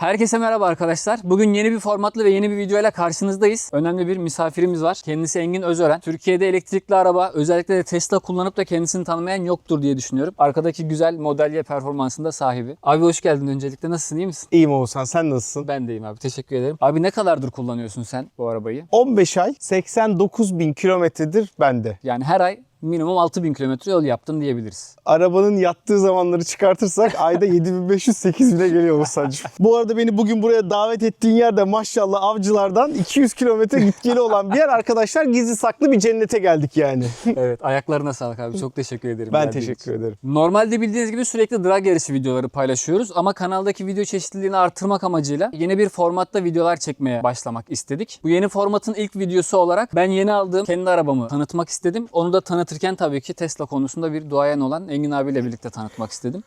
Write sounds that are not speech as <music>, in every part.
Herkese merhaba arkadaşlar. Bugün yeni bir formatlı ve yeni bir videoyla karşınızdayız. Önemli bir misafirimiz var. Kendisi Engin Özören. Türkiye'de elektrikli araba, özellikle de Tesla kullanıp da kendisini tanımayan yoktur diye düşünüyorum. Arkadaki güzel modelye performansında sahibi. Abi hoş geldin öncelikle. Nasılsın, iyi misin? İyiyim Oğuzhan sen nasılsın? Ben deyim abi. Teşekkür ederim. Abi ne kadardır kullanıyorsun sen bu arabayı? 15 ay 89 bin kilometredir bende. Yani her ay minimum 6000 kilometre yol yaptın diyebiliriz. Arabanın yattığı zamanları çıkartırsak <laughs> ayda 7500-8000'e geliyor Oğuzhan'cığım. Bu arada beni bugün buraya davet ettiğin yerde maşallah avcılardan 200 kilometre git geli olan bir yer. Arkadaşlar gizli saklı bir cennete geldik yani. <laughs> evet ayaklarına sağlık abi. Çok teşekkür ederim. Ben teşekkür için. ederim. Normalde bildiğiniz gibi sürekli drag yarışı videoları paylaşıyoruz ama kanaldaki video çeşitliliğini artırmak amacıyla yeni bir formatta videolar çekmeye başlamak istedik. Bu yeni formatın ilk videosu olarak ben yeni aldığım kendi arabamı tanıtmak istedim. Onu da tanıtırken tabii ki Tesla konusunda bir duayen olan Engin abiyle birlikte tanıtmak istedim.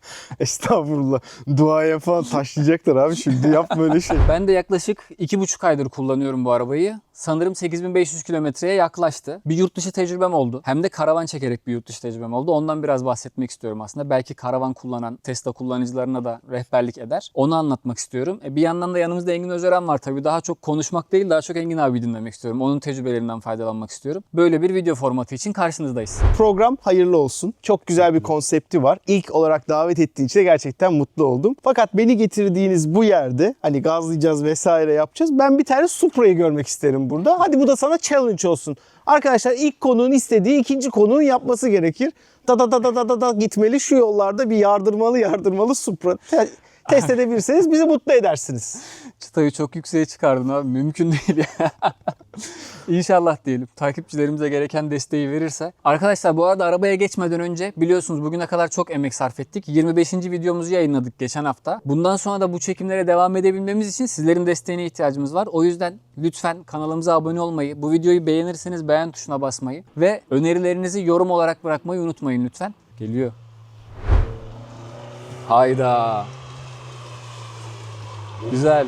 <laughs> Estağfurullah. Duaya falan taşlayacaklar abi şimdi yap böyle şey. <laughs> Ben de yaklaşık 2,5 aydır kullanıyorum bu arabayı. Sanırım 8500 kilometreye yaklaştı. Bir yurt dışı tecrübem oldu. Hem de karavan çekerek bir yurt dışı tecrübem oldu. Ondan biraz bahsetmek istiyorum aslında. Belki karavan kullanan Tesla kullanıcılarına da rehberlik eder. Onu anlatmak istiyorum. E, bir yandan da yanımızda Engin Özören var. Tabii daha çok konuşmak değil, daha çok Engin abi dinlemek istiyorum. Onun tecrübelerinden faydalanmak istiyorum. Böyle bir video formatı için karşınızdayız. Program hayırlı olsun. Çok güzel bir konsepti var. İlk olarak davet ettiğin için gerçekten mutlu oldum. Fakat beni getirdiğiniz bu yerde hani gazlayacağız vesaire yapacağız. Ben bir tane Supra'yı görmek isterim burada. Hadi bu da sana challenge olsun. Arkadaşlar ilk konuğun istediği ikinci konuğun yapması gerekir. Da da da da da da da gitmeli şu yollarda bir yardırmalı yardırmalı Supra. Te- Test edebilirseniz bizi mutlu edersiniz. Çıtayı çok yükseğe çıkardın abi. Mümkün değil ya. <laughs> İnşallah diyelim. Takipçilerimize gereken desteği verirse. Arkadaşlar bu arada arabaya geçmeden önce biliyorsunuz bugüne kadar çok emek sarf ettik. 25. videomuzu yayınladık geçen hafta. Bundan sonra da bu çekimlere devam edebilmemiz için sizlerin desteğine ihtiyacımız var. O yüzden lütfen kanalımıza abone olmayı, bu videoyu beğenirseniz beğen tuşuna basmayı ve önerilerinizi yorum olarak bırakmayı unutmayın lütfen. Geliyor. Hayda. Güzel.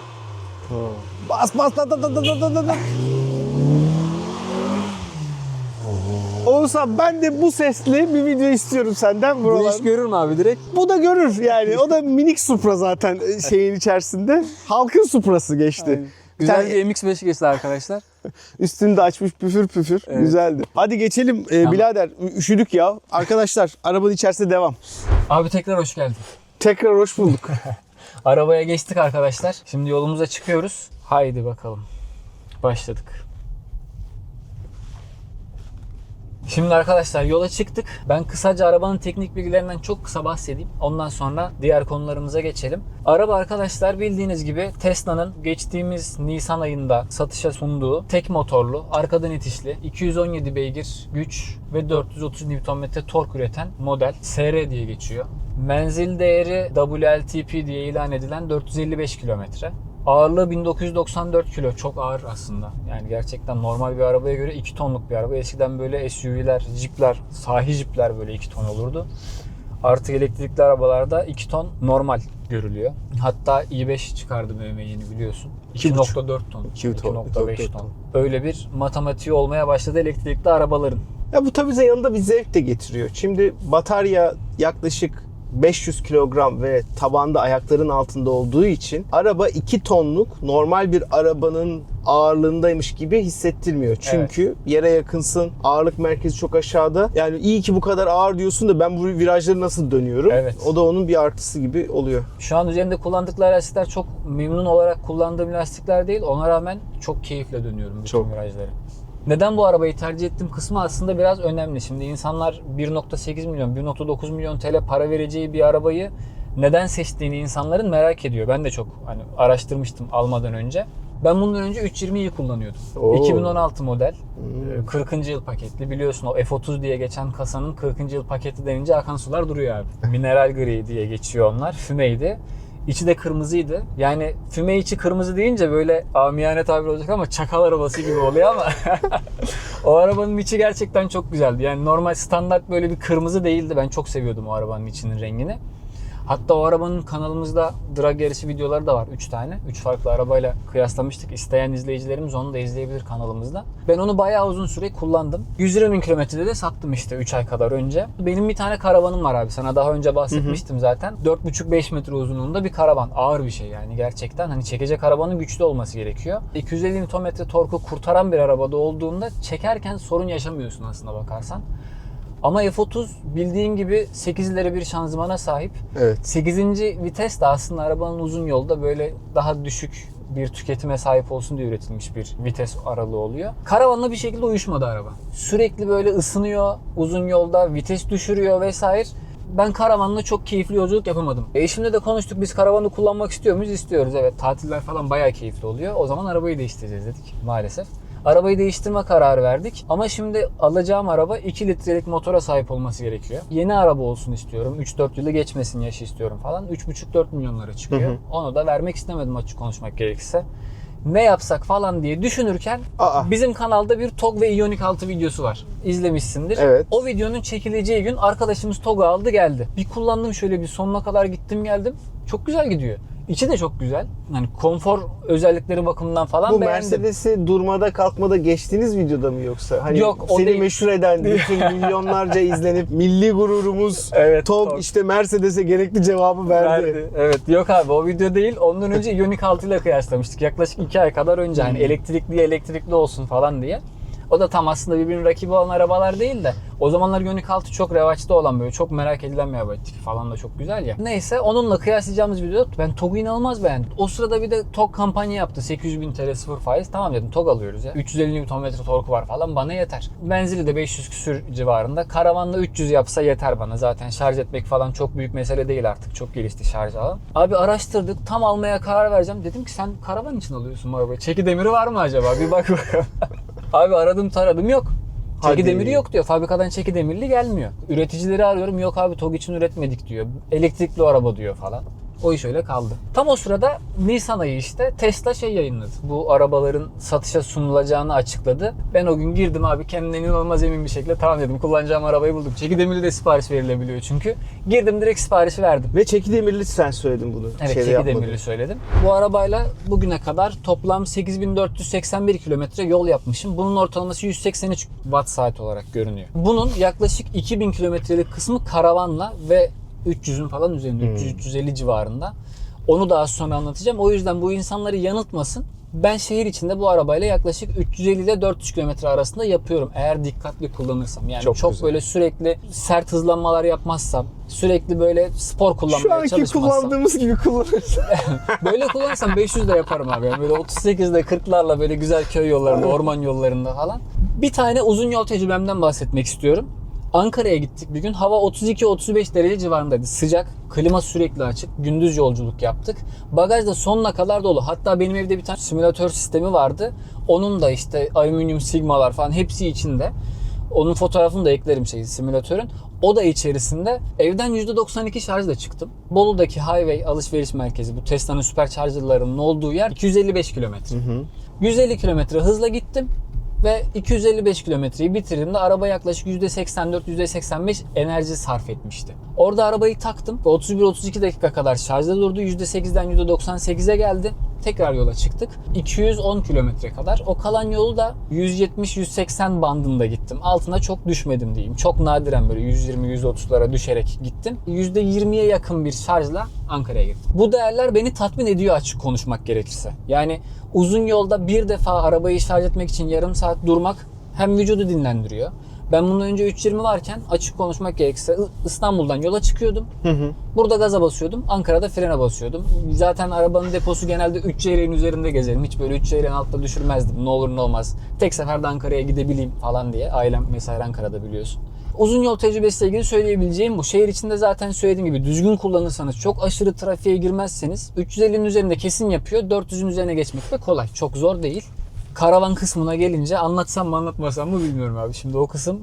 Bas bas da da da da da da da. Oğuzhan ben de bu sesli bir video istiyorum senden Bu buralarda. iş görür mü abi direkt? Bu da görür yani. O da minik Supra zaten e, şeyin içerisinde. Halkın Supra'sı geçti. Bir Güzel tane bir MX-5 geçti arkadaşlar. <laughs> Üstünü de açmış püfür püfür. Evet. Güzeldi. Hadi geçelim ee, Tamam. birader. Üşüdük ya. Arkadaşlar arabanın içerisinde devam. Abi tekrar hoş geldin. Tekrar hoş bulduk. <laughs> Arabaya geçtik arkadaşlar. Şimdi yolumuza çıkıyoruz. Haydi bakalım. Başladık. Şimdi arkadaşlar yola çıktık. Ben kısaca arabanın teknik bilgilerinden çok kısa bahsedeyim. Ondan sonra diğer konularımıza geçelim. Araba arkadaşlar bildiğiniz gibi Tesla'nın geçtiğimiz Nisan ayında satışa sunduğu tek motorlu, arkadan itişli, 217 beygir güç ve 430 Nm tork üreten model SR diye geçiyor. Menzil değeri WLTP diye ilan edilen 455 kilometre. Ağırlığı 1994 kilo. Çok ağır aslında. Yani gerçekten normal bir arabaya göre 2 tonluk bir araba. Eskiden böyle SUV'ler, Jeep'ler, sahi Jeep'ler böyle 2 ton olurdu. Artık elektrikli arabalarda 2 ton normal görülüyor. Hatta i5 çıkardı BMW yeni biliyorsun. İki buçuk. 2.4 ton. İki ton, 2.5 dört ton. Öyle bir matematiği olmaya başladı elektrikli arabaların. Ya bu tabii yanında bir zevk de getiriyor. Şimdi batarya yaklaşık 500 kilogram ve tabanda ayakların altında olduğu için araba 2 tonluk normal bir arabanın ağırlığındaymış gibi hissettirmiyor. Çünkü yere yakınsın, ağırlık merkezi çok aşağıda. Yani iyi ki bu kadar ağır diyorsun da ben bu virajları nasıl dönüyorum? Evet. O da onun bir artısı gibi oluyor. Şu an üzerinde kullandıkları lastikler çok memnun olarak kullandığım lastikler değil. Ona rağmen çok keyifle dönüyorum bütün Çok. virajları. Neden bu arabayı tercih ettim kısmı aslında biraz önemli. Şimdi insanlar 1.8 milyon, 1.9 milyon TL para vereceği bir arabayı neden seçtiğini insanların merak ediyor. Ben de çok hani araştırmıştım almadan önce. Ben bundan önce 320'yi kullanıyordum. Oo. 2016 model. Hmm. Ee, 40. yıl paketli. Biliyorsun o F30 diye geçen kasanın 40. yıl paketi denince akan sular duruyor abi. <laughs> Mineral gri diye geçiyor onlar. Fümeydi. İçi de kırmızıydı. Yani füme içi kırmızı deyince böyle amiyane tabir olacak ama çakal arabası gibi oluyor ama <laughs> o arabanın içi gerçekten çok güzeldi. Yani normal standart böyle bir kırmızı değildi. Ben çok seviyordum o arabanın içinin rengini. Hatta o arabanın kanalımızda drag yarışı videoları da var 3 tane. 3 farklı arabayla kıyaslamıştık. İsteyen izleyicilerimiz onu da izleyebilir kanalımızda. Ben onu bayağı uzun süre kullandım. 120 bin kilometrede de sattım işte 3 ay kadar önce. Benim bir tane karavanım var abi. Sana daha önce bahsetmiştim zaten. 4,5-5 metre uzunluğunda bir karavan. Ağır bir şey yani gerçekten. Hani çekecek arabanın güçlü olması gerekiyor. 250 Nm torku kurtaran bir arabada olduğunda çekerken sorun yaşamıyorsun aslında bakarsan. Ama F30 bildiğin gibi 8'lere bir şanzımana sahip. Evet. 8. vites de aslında arabanın uzun yolda böyle daha düşük bir tüketime sahip olsun diye üretilmiş bir vites aralığı oluyor. Karavanla bir şekilde uyuşmadı araba. Sürekli böyle ısınıyor uzun yolda, vites düşürüyor vesaire. Ben karavanla çok keyifli yolculuk yapamadım. E eşimle de konuştuk biz karavanı kullanmak istiyor muyuz? İstiyoruz evet. Tatiller falan bayağı keyifli oluyor. O zaman arabayı değiştireceğiz dedik maalesef. Arabayı değiştirme kararı verdik. Ama şimdi alacağım araba 2 litrelik motora sahip olması gerekiyor. Yeni araba olsun istiyorum. 3-4 yılı geçmesin yaşı istiyorum falan. 3,5-4 milyonlara çıkıyor. Hı hı. Onu da vermek istemedim açık konuşmak gerekirse. Ne yapsak falan diye düşünürken Aa. bizim kanalda bir TOG ve Ioniq 6 videosu var. İzlemişsindir. Evet. O videonun çekileceği gün arkadaşımız TOG'u aldı geldi. Bir kullandım şöyle bir sonuna kadar gittim geldim. Çok güzel gidiyor. İçi de çok güzel. Hani konfor özellikleri bakımından falan Bu beğendim. Mercedes'i durmada kalkmada geçtiğiniz videoda mı yoksa? Hani Yok, o seni değil. meşhur eden, bütün <laughs> milyonlarca izlenip milli gururumuz Evet, TOG TOG. işte Mercedes'e gerekli cevabı verdi. Verdi. Evet yok abi o video değil. Ondan önce Ioniq 6 ile kıyaslamıştık. Yaklaşık 2 ay kadar önce hani elektrikli elektrikli olsun falan diye. O da tam aslında birbirinin rakibi olan arabalar değil de o zamanlar Ioniq 6 çok revaçta olan böyle çok merak edilen bir araba. Falan da çok güzel ya. Neyse onunla kıyaslayacağımız videoda ben TOG'u inanılmaz beğendim. O sırada bir de TOG kampanya yaptı. 800 bin TL sıfır faiz. Tamam dedim TOG alıyoruz ya. 350 Nm torku var falan bana yeter. Benzili de 500 küsür civarında. Karavanla 300 yapsa yeter bana. Zaten şarj etmek falan çok büyük mesele değil artık. Çok gelişti şarj alan. Abi araştırdık. Tam almaya karar vereceğim. Dedim ki sen karavan için alıyorsun bu arabayı. Çeki demiri var mı acaba? Bir bak bakalım. <laughs> Abi aradım taradım yok. Çeki demiri yok diyor. Fabrikadan çeki demirli gelmiyor. Üreticileri arıyorum. Yok abi TOG için üretmedik diyor. Elektrikli araba diyor falan. O iş öyle kaldı. Tam o sırada Nisan ayı işte Tesla şey yayınladı. Bu arabaların satışa sunulacağını açıkladı. Ben o gün girdim abi kendimden inanılmaz emin bir şekilde tamam dedim kullanacağım arabayı buldum. Çeki demirli de sipariş verilebiliyor çünkü. Girdim direkt siparişi verdim. Ve çeki demirli sen söyledin bunu. Evet Şeyde çeki yapmadın. demirli söyledim. Bu arabayla bugüne kadar toplam 8481 kilometre yol yapmışım. Bunun ortalaması 183 watt saat olarak görünüyor. Bunun yaklaşık 2000 kilometrelik kısmı karavanla ve 300'ün falan üzerinde, 300-350 civarında. Onu da az sonra anlatacağım. O yüzden bu insanları yanıltmasın. Ben şehir içinde bu arabayla yaklaşık 350 ile 400 kilometre arasında yapıyorum. Eğer dikkatli kullanırsam. Yani Çok çok, güzel. böyle sürekli sert hızlanmalar yapmazsam, sürekli böyle spor kullanmaya Şu anki çalışmazsam. kullandığımız gibi kullanırsın. <laughs> Böyle kullanırsam 500 de yaparım abi. Yani böyle 38'de 40'larla böyle güzel köy yollarında, orman yollarında falan. Bir tane uzun yol tecrübemden bahsetmek istiyorum. Ankara'ya gittik bir gün. Hava 32-35 derece civarındaydı. Sıcak, klima sürekli açık. Gündüz yolculuk yaptık. Bagaj da sonuna kadar dolu. Hatta benim evde bir tane simülatör sistemi vardı. Onun da işte alüminyum sigmalar falan hepsi içinde. Onun fotoğrafını da eklerim şey simülatörün. O da içerisinde evden %92 şarjla çıktım. Bolu'daki highway alışveriş merkezi bu Tesla'nın süpercharger'larının olduğu yer 255 kilometre. 150 kilometre hızla gittim ve 255 kilometreyi bitirdiğimde araba yaklaşık %84-%85 enerji sarf etmişti. Orada arabayı taktım ve 31-32 dakika kadar şarjda durdu. %8'den %98'e geldi. Tekrar yola çıktık. 210 kilometre kadar. O kalan yolu da 170-180 bandında gittim. Altına çok düşmedim diyeyim. Çok nadiren böyle 120-130'lara düşerek gittim. %20'ye yakın bir şarjla Ankara'ya gittim. Bu değerler beni tatmin ediyor açık konuşmak gerekirse. Yani uzun yolda bir defa arabayı şarj etmek için yarım saat durmak hem vücudu dinlendiriyor. Ben bundan önce 320 varken açık konuşmak gerekirse İstanbul'dan yola çıkıyordum. Burada gaza basıyordum. Ankara'da frene basıyordum. Zaten arabanın deposu genelde 3 çeyreğin üzerinde gezerim. Hiç böyle 3 çeyreğin altta düşürmezdim. Ne olur ne olmaz. Tek seferde Ankara'ya gidebileyim falan diye. Ailem mesela Ankara'da biliyorsun. Uzun yol tecrübesiyle ilgili söyleyebileceğim bu. Şehir içinde zaten söylediğim gibi düzgün kullanırsanız, çok aşırı trafiğe girmezseniz 350'nin üzerinde kesin yapıyor. 400'ün üzerine geçmek de kolay. Çok zor değil. Karavan kısmına gelince anlatsam mı anlatmasam mı bilmiyorum abi. Şimdi o kısım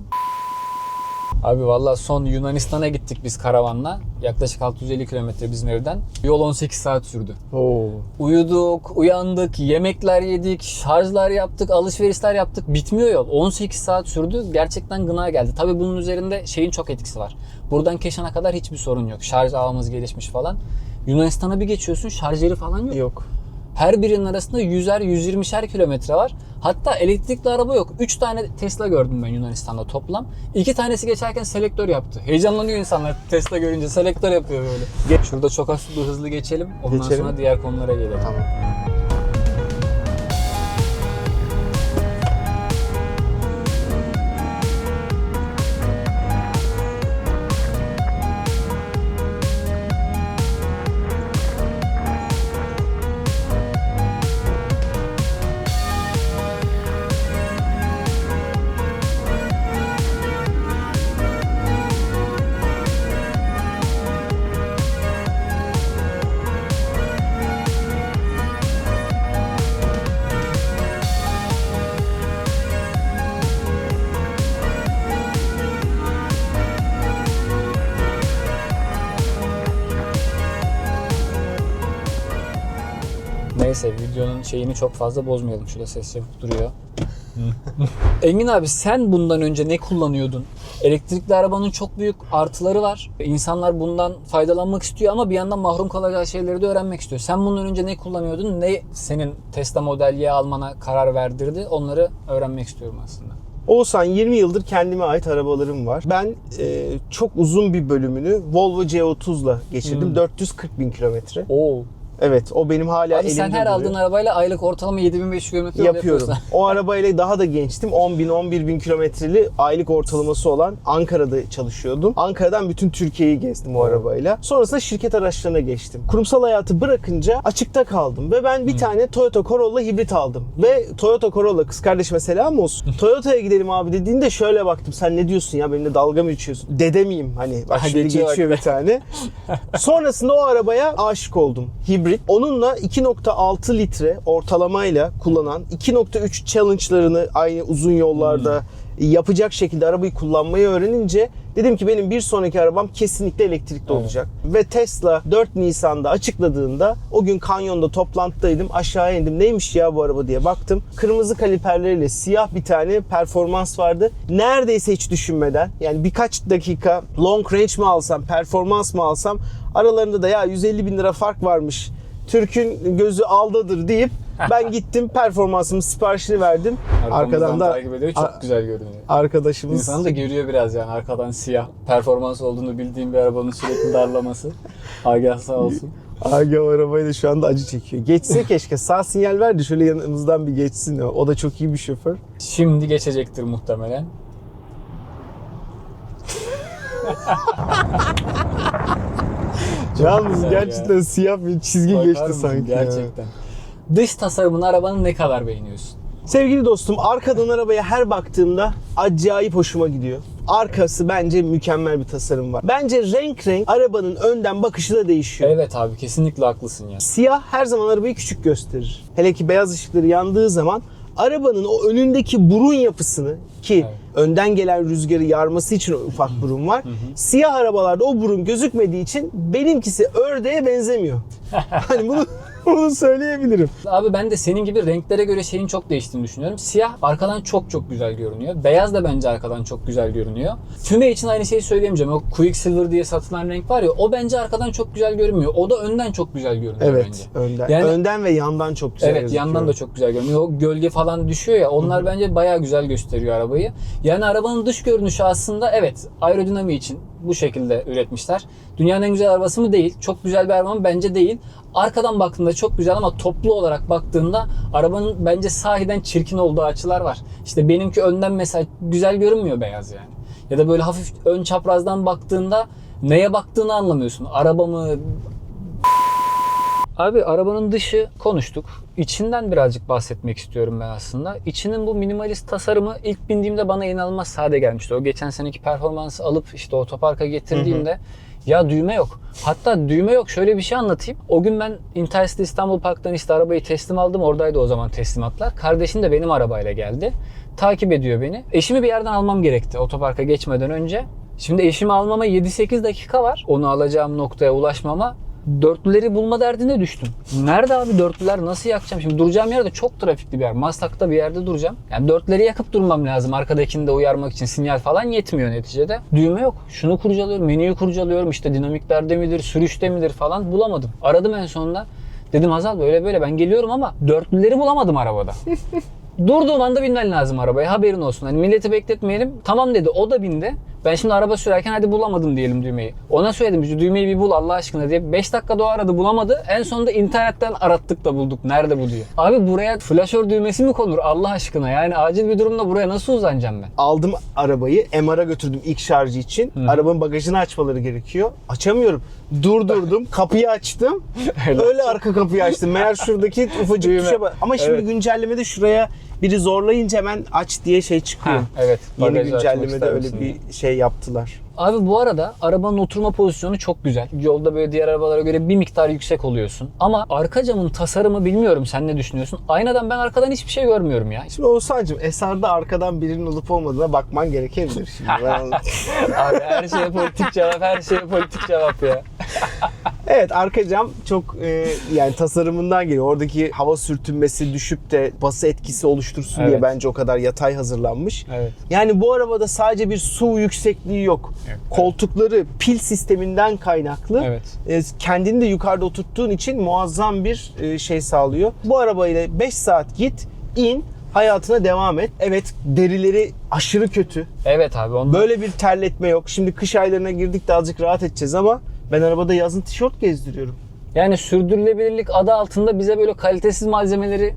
Abi valla son Yunanistan'a gittik biz karavanla. Yaklaşık 650 kilometre bizim evden. Yol 18 saat sürdü. Oo. Uyuduk, uyandık, yemekler yedik, şarjlar yaptık, alışverişler yaptık. Bitmiyor yol. 18 saat sürdü. Gerçekten gına geldi. Tabii bunun üzerinde şeyin çok etkisi var. Buradan Keşan'a kadar hiçbir sorun yok. Şarj ağımız gelişmiş falan. Yunanistan'a bir geçiyorsun şarjeri falan yok. Yok. Her birinin arasında 100'er 120'şer kilometre var. Hatta elektrikli araba yok. 3 tane Tesla gördüm ben Yunanistan'da toplam. 2 tanesi geçerken selektör yaptı. Heyecanlanıyor insanlar Tesla görünce selektör yapıyor böyle. Geç. Şurada çok bir hızlı geçelim. Ondan Geçelim. sonra diğer konulara gelelim. Tamam. Videonun şeyini çok fazla bozmayalım. Şurada ses yapıp duruyor. <laughs> Engin abi sen bundan önce ne kullanıyordun? Elektrikli arabanın çok büyük artıları var. İnsanlar bundan faydalanmak istiyor ama bir yandan mahrum kalacağı şeyleri de öğrenmek istiyor. Sen bundan önce ne kullanıyordun? Ne senin Tesla Model Y almana karar verdirdi? Onları öğrenmek istiyorum aslında. Oğuzhan 20 yıldır kendime ait arabalarım var. Ben e, çok uzun bir bölümünü Volvo C30'la geçirdim. Hmm. 440 bin kilometre. Oo. Evet o benim hala Abi sen elimde her duruyor. aldığın arabayla aylık ortalama 7500 kilometre yol yapıyorum. yapıyorsun. O arabayla daha da gençtim. 10 bin, 11 bin kilometreli aylık ortalaması olan Ankara'da çalışıyordum. Ankara'dan bütün Türkiye'yi gezdim o arabayla. Sonrasında şirket araçlarına geçtim. Kurumsal hayatı bırakınca açıkta kaldım ve ben bir tane Toyota Corolla hibrit aldım. Ve Toyota Corolla kız kardeşime selam olsun. <laughs> Toyota'ya gidelim abi dediğinde şöyle baktım. Sen ne diyorsun ya benimle dalga mı geçiyorsun? Dede miyim? Hani bak Ha, şimdi geçiyor geçiyor, bak. bir tane. <laughs> Sonrasında o arabaya aşık oldum. Hibrit. Onunla 2.6 litre ortalamayla kullanan 2.3 challenge'larını aynı uzun yollarda yapacak şekilde arabayı kullanmayı öğrenince dedim ki benim bir sonraki arabam kesinlikle elektrikli Evet. olacak. Ve Tesla 4 Nisan'da açıkladığında o gün kanyonda toplantıdaydım. Aşağıya indim. Neymiş ya bu araba diye baktım. Kırmızı kaliperleriyle siyah bir tane performans vardı. Neredeyse hiç düşünmeden yani birkaç dakika long range mi alsam, performans mı alsam aralarında da ya 150 bin lira fark varmış. Türk'ün gözü aldadır deyip ben gittim performansımın siparişini verdim. Arkadan da takip ediyor. Çok güzel görünüyor. arkadaşımız İnsanı da görüyor biraz yani arkadan siyah performans olduğunu bildiğim bir arabanın sürekli darlaması. Agah sağ olsun. Aga o arabayı da şu anda acı çekiyor. Geçse <laughs> keşke sağ sinyal verdi şöyle yanımızdan bir geçsin. O da çok iyi bir şoför. Şimdi geçecektir muhtemelen. <laughs> Yalnız güzel gerçekten siyah bir çizgi Bakar geçti mısın? sanki. ya. Gerçekten. Dış tasarımını arabanın ne kadar beğeniyorsun? Sevgili dostum arkadan arabaya her baktığımda acayip hoşuma gidiyor. Arkası bence mükemmel bir tasarım var. Bence renk renk arabanın önden bakışı da değişiyor. Evet abi kesinlikle haklısın ya. Siyah her zaman arabayı küçük gösterir. Hele ki beyaz ışıkları yandığı zaman arabanın o önündeki burun yapısını ki Evet. önden gelen rüzgarı yarması için ufak burun var. Siyah arabalarda o burun gözükmediği için benimkisi ördeğe benzemiyor. <laughs> hani bunu <laughs> bunu söyleyebilirim. Abi ben de senin gibi renklere göre şeyin çok değiştiğini düşünüyorum. Siyah arkadan çok çok güzel görünüyor. Beyaz da bence arkadan çok güzel görünüyor. Füme için aynı şeyi söyleyemeyeceğim. O Quicksilver diye satılan renk var ya o bence arkadan çok güzel görünmüyor. O da önden çok güzel görünüyor Evet, bence. önden. Yani- önden ve yandan çok güzel Evet gözüküyor. yandan da çok güzel görünüyor. O gölge falan düşüyor ya onlar bence bayağı güzel gösteriyor arabayı. Yani arabanın dış görünüşü aslında evet aerodinamiği için bu şekilde üretmişler. Dünyanın en güzel arabası mı değil. Çok güzel bir araba mı? Bence değil. Arkadan baktığında çok güzel ama toplu olarak baktığında arabanın bence sahiden çirkin olduğu açılar var. İşte benimki önden mesela güzel görünmüyor beyaz yani. Ya da böyle hafif ön çaprazdan baktığında neye baktığını anlamıyorsun. Araba mı, Abi arabanın dışı konuştuk. İçinden birazcık bahsetmek istiyorum ben aslında. İçinin bu minimalist tasarımı ilk bindiğimde bana inanılmaz sade gelmişti. O geçen seneki performansı alıp işte otoparka getirdiğimde ya düğme yok. Hatta düğme yok. Şöyle bir şey anlatayım. O gün ben Intercity İstanbul Park'tan işte arabayı teslim aldım. Oradaydı o zaman teslimatlar. Kardeşim de benim arabayla geldi. Takip ediyor beni. Eşimi bir yerden almam gerekti otoparka geçmeden önce. Şimdi eşimi almama 7-8 dakika var. Onu alacağım noktaya ulaşmama. Dörtlüleri bulma derdine düştüm. Nerede abi dörtlüler nasıl yakacağım? Şimdi duracağım yerde çok trafikli bir yer. Maslak'ta bir yerde duracağım. Yani dörtleri yakıp durmam lazım. Arkadakini de uyarmak için sinyal falan yetmiyor neticede. Düğme yok. Şunu kurcalıyorum, menüyü kurcalıyorum. İşte dinamiklerde midir, sürüşte midir falan bulamadım. Aradım en sonunda. Dedim Hazal böyle böyle ben geliyorum ama dörtlüleri bulamadım arabada. <laughs> Durduğum anda binmen lazım arabaya haberin olsun. Hani milleti bekletmeyelim. Tamam dedi o da bindi. Ben şimdi araba sürerken hadi bulamadım diyelim düğmeyi. Ona söyledim şu düğmeyi bir bul Allah aşkına diye. 5 dakikada o aradı bulamadı. En sonunda internetten arattık da bulduk. Nerede bu diyor. Abi buraya flaşör düğmesi mi konur Allah aşkına? Yani acil bir durumda buraya nasıl uzanacağım ben? Aldım arabayı MR'a götürdüm ilk şarjı için. Arabanın bagajını açmaları gerekiyor. Açamıyorum. Durdurdum. <laughs> kapıyı açtım. Öyle Öyle arka kapıyı açtım. Meğer şuradaki <laughs> ufacık tuşa. Ama şimdi Evet. güncellemede şuraya biri zorlayınca hemen aç diye şey çıkıyor. Ha, evet. Yeni güncellemede öyle bir şey yaptılar. Abi bu arada arabanın oturma pozisyonu çok güzel. Yolda böyle diğer arabalara göre bir miktar yüksek oluyorsun. Ama arka camın tasarımı bilmiyorum sen ne düşünüyorsun? Aynadan ben arkadan hiçbir şey görmüyorum ya. Şimdi Oğuzhan'cığım Esar'da arkadan birinin olup olmadığına bakman gerekebilir. <laughs> Şimdi ben- Abi her şeye politik cevap, her şeye politik cevap ya. <laughs> evet arka cam çok e, yani tasarımından geliyor. Oradaki hava sürtünmesi düşüp de bası etkisi oluştursun diye Evet. bence o kadar yatay hazırlanmış. Evet. Yani bu arabada sadece bir su yüksekliği yok. Evet. Koltukları pil sisteminden kaynaklı. Evet. E, Kendini de yukarıda oturttuğun için muazzam bir e, şey sağlıyor. Bu arabayla 5 saat git, in, hayatına devam et. Evet derileri aşırı kötü. Evet abi ondan Böyle bir terletme yok. Şimdi kış aylarına girdik de azıcık rahat edeceğiz ama ben arabada yazın tişört gezdiriyorum. yani sürdürülebilirlik adı altında bize böyle kalitesiz malzemeleri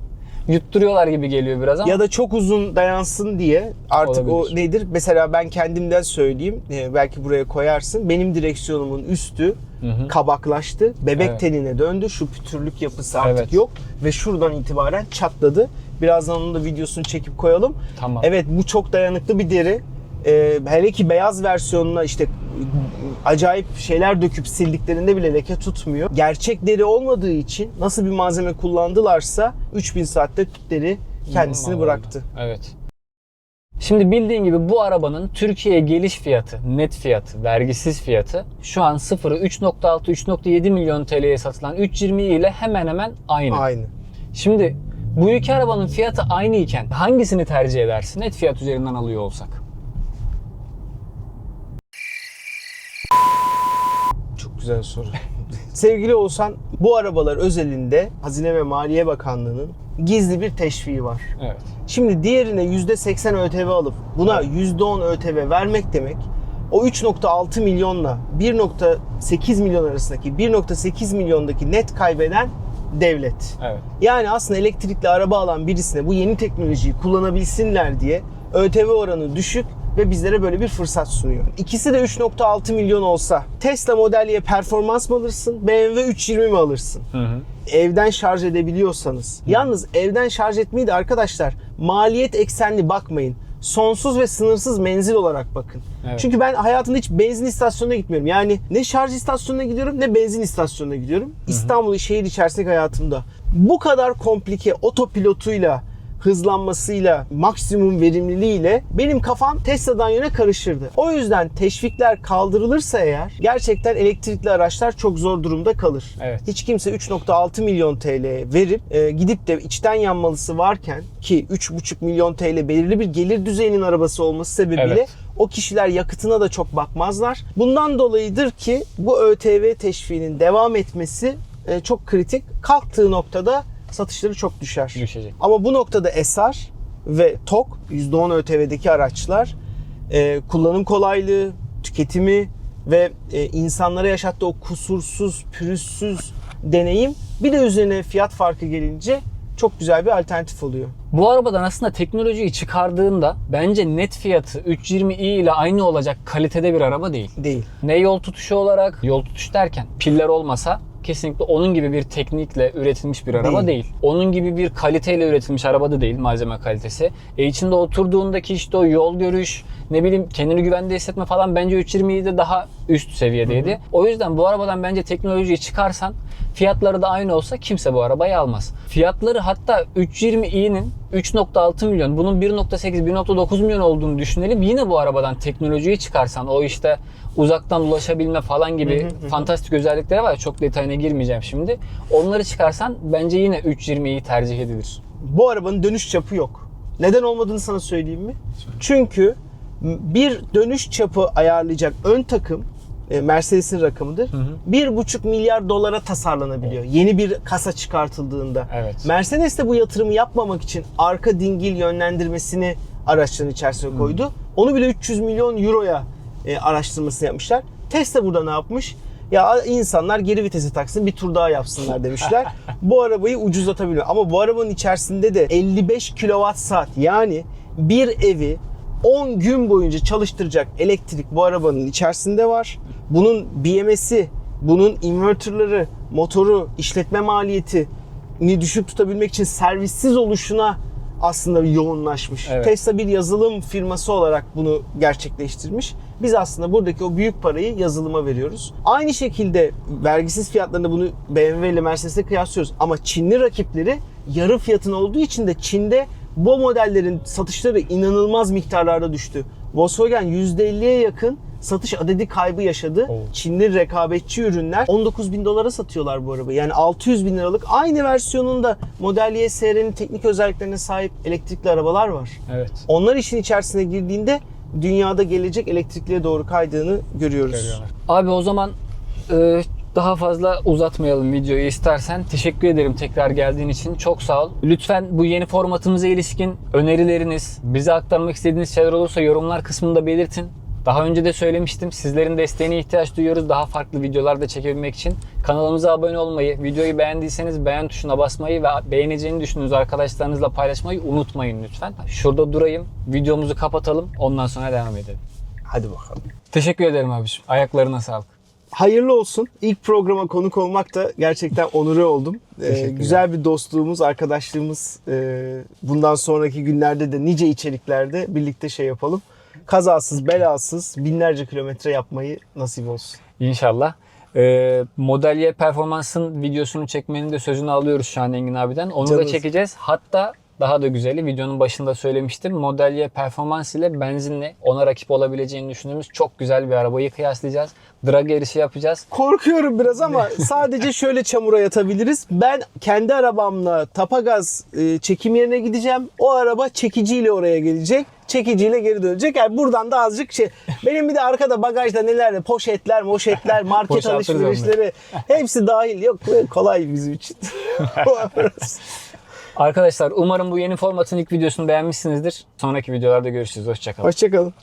yutturuyorlar gibi geliyor biraz ama. Ya da çok uzun dayansın diye artık Olabilir. o nedir? Mesela ben kendimden söyleyeyim. e, belki buraya koyarsın. Benim direksiyonumun üstü Hı hı. kabaklaştı. Bebek Evet. tenine döndü. Şu pütürlük yapısı artık Evet. yok ve şuradan itibaren çatladı. Birazdan onun da videosunu çekip koyalım. Tamam. Evet bu çok dayanıklı bir deri. Ee, hele ki beyaz versiyonuna işte acayip şeyler döküp sildiklerinde bile leke tutmuyor. Gerçek deri olmadığı için nasıl bir malzeme kullandılarsa 3000 saatte deri kendisini bıraktı. Evet. Şimdi bildiğin gibi bu arabanın Türkiye'ye geliş fiyatı, net fiyatı, vergisiz fiyatı şu an sıfırı 3.6-3.7 milyon TL'ye satılan 320 ile hemen hemen aynı. Aynı. Şimdi bu iki arabanın fiyatı aynı iken hangisini tercih edersin net fiyat üzerinden alıyor olsak? Çok güzel soru. <laughs> Sevgili Oğuzhan, bu arabalar özelinde Hazine ve Maliye Bakanlığı'nın gizli bir teşviği var. Evet. Şimdi diğerine %80 ÖTV alıp buna %10 ÖTV vermek demek o 3.6 milyonla 1.8 milyon arasındaki 1.8 milyondaki net kaybeden devlet. Evet. Yani aslında elektrikli araba alan birisine bu yeni teknolojiyi kullanabilsinler diye ÖTV oranı düşük ve bizlere böyle bir fırsat sunuyor. İkisi de 3.6 milyon olsa Tesla Model Y performans mı alırsın, BMW 320 mi alırsın? Hı hı. evden şarj edebiliyorsanız. Yalnız evden şarj etmeyi de arkadaşlar maliyet eksenli bakmayın. Sonsuz ve sınırsız menzil olarak bakın. Evet. Çünkü ben hayatımda hiç benzin istasyonuna gitmiyorum. Yani ne şarj istasyonuna gidiyorum ne benzin istasyonuna gidiyorum. İstanbul şehir içerisindeki hayatımda. Bu kadar komplike otopilotuyla hızlanmasıyla, maksimum verimliliğiyle benim kafam Tesla'dan yöne karışırdı. O yüzden teşvikler kaldırılırsa eğer gerçekten elektrikli araçlar çok zor durumda kalır. Evet. Hiç kimse 3.6 milyon TL verip e, gidip de içten yanmalısı varken ki 3.5 milyon TL belirli bir gelir düzeyinin arabası olması sebebiyle Evet. o kişiler yakıtına da çok bakmazlar. Bundan dolayıdır ki bu ÖTV teşviğinin devam etmesi e, çok kritik. Kalktığı noktada satışları çok düşer. Düşecek. Ama bu noktada Esar ve TOK %10 ÖTV'deki araçlar e, kullanım kolaylığı, tüketimi ve e, insanlara yaşattığı o kusursuz, pürüzsüz deneyim bir de üzerine fiyat farkı gelince çok güzel bir alternatif oluyor. Bu arabadan aslında teknolojiyi çıkardığında bence net fiyatı 320i ile aynı olacak kalitede bir araba değil. Değil. Ne yol tutuşu olarak, yol tutuş derken piller olmasa kesinlikle onun gibi bir teknikle üretilmiş bir araba Değil. değil. Onun gibi bir kaliteyle üretilmiş araba da değil malzeme kalitesi. E içinde oturduğundaki işte o yol görüş, ne bileyim kendini güvende hissetme falan bence 320i de daha üst seviyedeydi. O yüzden bu arabadan bence teknolojiyi çıkarsan fiyatları da aynı olsa kimse bu arabayı almaz. Fiyatları hatta 320i'nin 3.6 milyon bunun 1.8 1.9 milyon olduğunu düşünelim. Yine bu arabadan teknolojiyi çıkarsan o işte uzaktan ulaşabilme falan gibi fantastik özellikleri var. Çok detayına girmeyeceğim şimdi. Onları çıkarsan bence yine 320'yi tercih edilir. Bu arabanın dönüş çapı yok. Neden olmadığını sana söyleyeyim mi? Çünkü bir dönüş çapı ayarlayacak ön takım e, Mercedes'in rakamıdır. 1,5 milyar dolara tasarlanabiliyor. Yeni bir kasa çıkartıldığında. Evet. Mercedes de bu yatırımı yapmamak için arka dingil yönlendirmesini araçların içerisine koydu. Onu bile 300 milyon euroya e, araştırmasını yapmışlar. Tesla burada ne yapmış? Ya insanlar geri vitesi taksın bir tur daha yapsınlar demişler. <laughs> bu arabayı ucuzlatabiliyor. Ama bu arabanın içerisinde de 55 kilowatt saat yani bir evi 10 gün boyunca çalıştıracak elektrik bu arabanın içerisinde var. Bunun BMS'i, bunun inverterları, motoru, işletme maliyeti ni düşük tutabilmek için servissiz oluşuna aslında bir yoğunlaşmış. Evet. Tesla bir yazılım firması olarak bunu gerçekleştirmiş. Biz aslında buradaki o büyük parayı yazılıma veriyoruz. Aynı şekilde vergisiz fiyatlarında bunu BMW ile Mercedes'e kıyaslıyoruz. Ama Çinli rakipleri yarı fiyatın olduğu için de Çin'de bu modellerin satışları inanılmaz miktarlarda düştü. Volkswagen %50'ye yakın satış adedi kaybı yaşadı. Oo. Çinli rekabetçi ürünler 19 bin dolara satıyorlar bu arabayı. Yani 600 bin liralık aynı versiyonunda Model Y SR'nin teknik özelliklerine sahip elektrikli arabalar var. Evet. Onlar işin içerisine girdiğinde dünyada gelecek elektrikliye doğru kaydığını görüyoruz. Abi o zaman e, daha fazla uzatmayalım videoyu istersen. Teşekkür ederim tekrar geldiğin için. Çok sağ ol. Lütfen bu yeni formatımıza ilişkin önerileriniz, bize aktarmak istediğiniz şeyler olursa yorumlar kısmında belirtin. Daha önce de söylemiştim. Sizlerin desteğine ihtiyaç duyuyoruz. Daha farklı videolar da çekebilmek için. Kanalımıza abone olmayı, videoyu beğendiyseniz beğen tuşuna basmayı ve beğeneceğini düşündüğünüz arkadaşlarınızla paylaşmayı unutmayın lütfen. Şurada durayım. Videomuzu kapatalım. Ondan sonra devam edelim. Hadi bakalım. Teşekkür ederim abiciğim. Ayaklarına sağlık. Hayırlı olsun. İlk programa konuk olmak da gerçekten onure oldum. Ee, güzel bir dostluğumuz, arkadaşlığımız. Ee, bundan sonraki günlerde de nice içeriklerde birlikte şey yapalım. Kazasız, belasız binlerce kilometre yapmayı nasip olsun. İnşallah. Ee, Model Y performansın videosunu çekmenin de sözünü alıyoruz şu an Engin abiden. Onu da Canınız. çekeceğiz. Hatta daha da güzeli videonun başında söylemiştim. Model Y performans ile benzinle ona rakip olabileceğini düşündüğümüz çok güzel bir arabayı kıyaslayacağız. Drag yarışı yapacağız. Korkuyorum biraz ama <laughs> sadece şöyle çamura yatabiliriz. Ben kendi arabamla tapagaz e, çekim yerine gideceğim. O araba çekiciyle oraya gelecek. Çekiciyle geri dönecek. Yani buradan da azıcık şey. Benim bir de arkada bagajda neler poşetler, moşetler, <laughs> market alışverişleri hepsi dahil. Yok kolay bizim için. <laughs> Arkadaşlar umarım bu yeni formatın ilk videosunu beğenmişsinizdir. Sonraki videolarda görüşürüz. Hoşçakalın. Hoşçakalın.